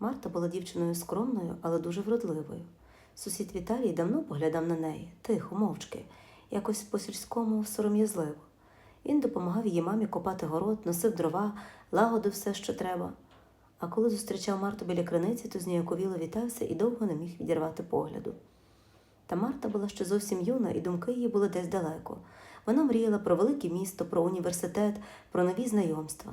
Марта була дівчиною скромною, але дуже вродливою. Сусід Віталій давно поглядав на неї, тихо, мовчки, якось по-сільському сором'язливо. Він допомагав її мамі копати город, носив дрова, лагодив все, що треба. А коли зустрічав Марту біля криниці, то зніяковіло вітався і довго не міг відірвати погляду. Та Марта була ще зовсім юна, і думки її були десь далеко. Вона мріяла про велике місто, про університет, про нові знайомства.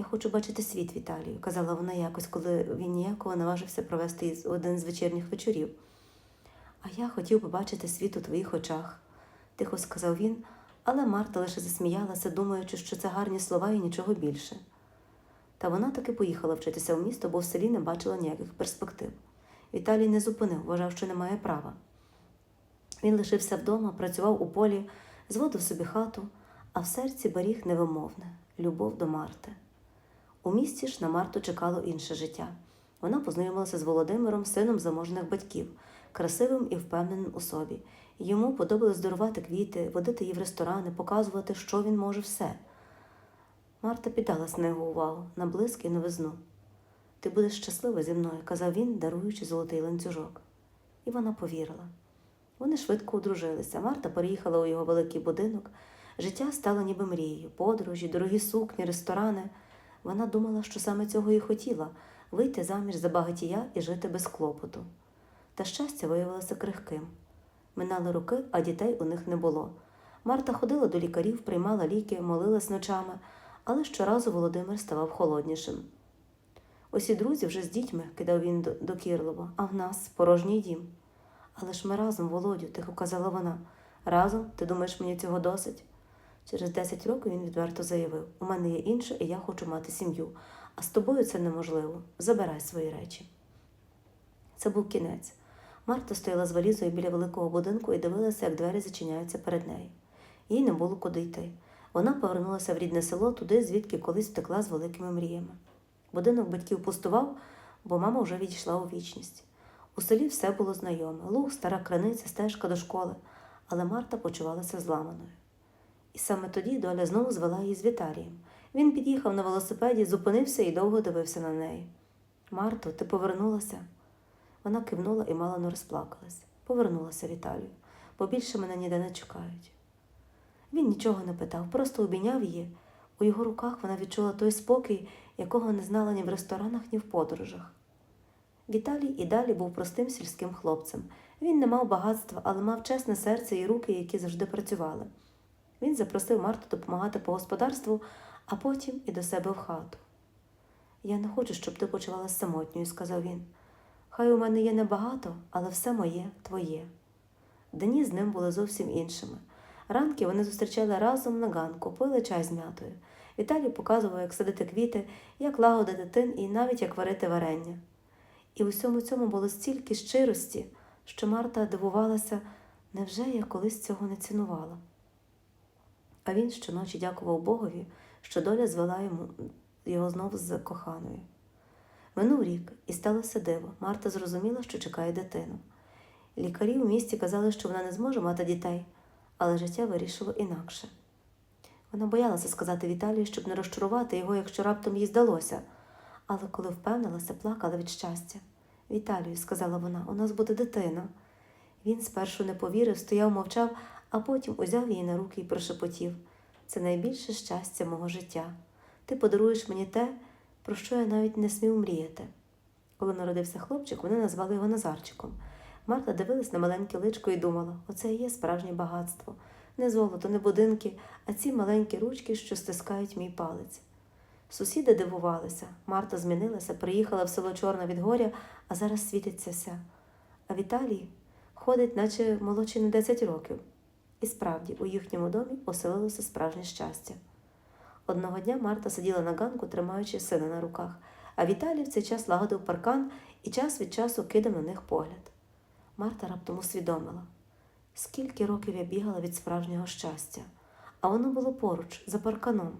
Я хочу бачити світ Віталію, казала вона якось, коли він ніяково наважився провести один з вечірніх вечорів. А я хотів би бачити світ у твоїх очах, тихо сказав він, але Марта лише засміялася, думаючи, що це гарні слова і нічого більше. Та вона таки поїхала вчитися в місто, бо в селі не бачила ніяких перспектив. Віталій не зупинив, вважав, що не має права. Він лишився вдома, працював у полі, зводив собі хату, а в серці беріг невимовне любов до Марти. У місті ж на Марту чекало інше життя. Вона познайомилася з Володимиром, сином заможних батьків, красивим і впевненим у собі. Йому подобалось дарувати квіти, водити її в ресторани, показувати, що він може все. Марта піддалась на його увагу, на блиск і новизну. Ти будеш щаслива зі мною, казав він, даруючи золотий ланцюжок. І вона повірила. Вони швидко одружилися. Марта переїхала у його великий будинок. Життя стало ніби мрією, подорожі, дорогі сукні, ресторани. Вона думала, що саме цього і хотіла вийти заміж за багатія і жити без клопоту. Та щастя виявилося крихким. Минали роки, а дітей у них не було. Марта ходила до лікарів, приймала ліки, молилась ночами, але щоразу Володимир ставав холоднішим. Усі друзі вже з дітьми, кидав він до- докірливо, а в нас порожній дім. Але ж ми разом, Володю, тихо казала вона. Разом, ти думаєш, мені цього досить? Через 10 років він відверто заявив: у мене є інше, і я хочу мати сім'ю. А з тобою це неможливо. Забирай свої речі. Це був кінець. Марта стояла з валізою біля великого будинку і дивилася, як двері зачиняються перед нею. Їй не було куди йти. Вона повернулася в рідне село туди, звідки колись втекла з великими мріями. Будинок батьків пустував, бо мама вже відійшла у вічність. У селі все було знайоме: луг, стара краниця, стежка до школи, але Марта почувалася зламаною. Саме тоді доля знову звела її з Віталієм. Він під'їхав на велосипеді, зупинився і довго дивився на неї. Марто, ти повернулася? Вона кивнула і мало не розплакалась. Повернулася Віталію, бо більше мене ніде не чекають. Він нічого не питав, просто обійняв її. У його руках вона відчула той спокій, якого не знала ні в ресторанах, ні в подорожах. Віталій і далі був простим сільським хлопцем. Він не мав багатства, але мав чесне серце і руки, які завжди працювали. Він запросив Марту допомагати по господарству, а потім і до себе в хату. Я не хочу, щоб ти почувалася самотньою, сказав він. Хай у мене є небагато, але все моє твоє. Дні з ним були зовсім іншими. Ранки вони зустрічали разом на ганку, пили чай з м'ятою. Віталій показував, як садити квіти, як лагодити тин і навіть як варити варення. І в усьому цьому було стільки щирості, що Марта дивувалася, невже я колись цього не цінувала. А він щоночі дякував Богові, що доля звела йому його знов з коханою. Минув рік, і сталося диво. Марта зрозуміла, що чекає дитину. Лікарі в місті казали, що вона не зможе мати дітей, але життя вирішило інакше. Вона боялася сказати Віталію, щоб не розчарувати його, якщо раптом їй здалося. Але коли впевнилася, плакала від щастя. Віталію, сказала вона, у нас буде дитина. Він спершу не повірив, стояв, мовчав, а потім узяв її на руки і прошепотів це найбільше щастя мого життя. Ти подаруєш мені те, про що я навіть не смів мріяти. Коли народився хлопчик, вони назвали його Назарчиком. Марта дивилась на маленьке личко і думала, оце і є справжнє багатство. Не золото, не будинки, а ці маленькі ручки, що стискають мій палець. Сусіди дивувалися. Марта змінилася, приїхала в село Чорне від горя, а зараз світиться вся. А Віталій ходить, наче молодший на 10 років. І справді, у їхньому домі оселилося справжнє щастя. Одного дня Марта сиділа на ганку, тримаючи сина на руках, а Віталій в цей час лагодив паркан і час від часу кидав на них погляд. Марта раптом усвідомила, скільки років я бігала від справжнього щастя, а воно було поруч, за парканом.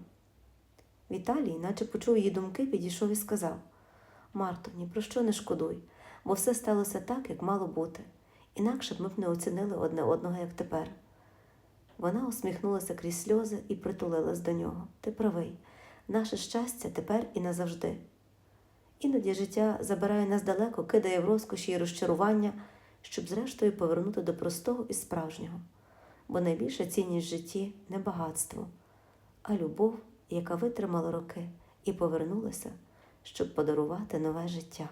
Віталій, наче почув її думки, підійшов і сказав Марто, ні про що не шкодуй, бо все сталося так, як мало бути, інакше б ми б не оцінили одне одного, як тепер. Вона усміхнулася крізь сльози і притулилась до нього. Ти правий, наше щастя тепер і назавжди. Іноді життя забирає нас далеко, кидає в розкоші і розчарування, щоб зрештою повернути до простого і справжнього. Бо найбільша цінність в житті не багатство, а любов, яка витримала роки і повернулася, щоб подарувати нове життя.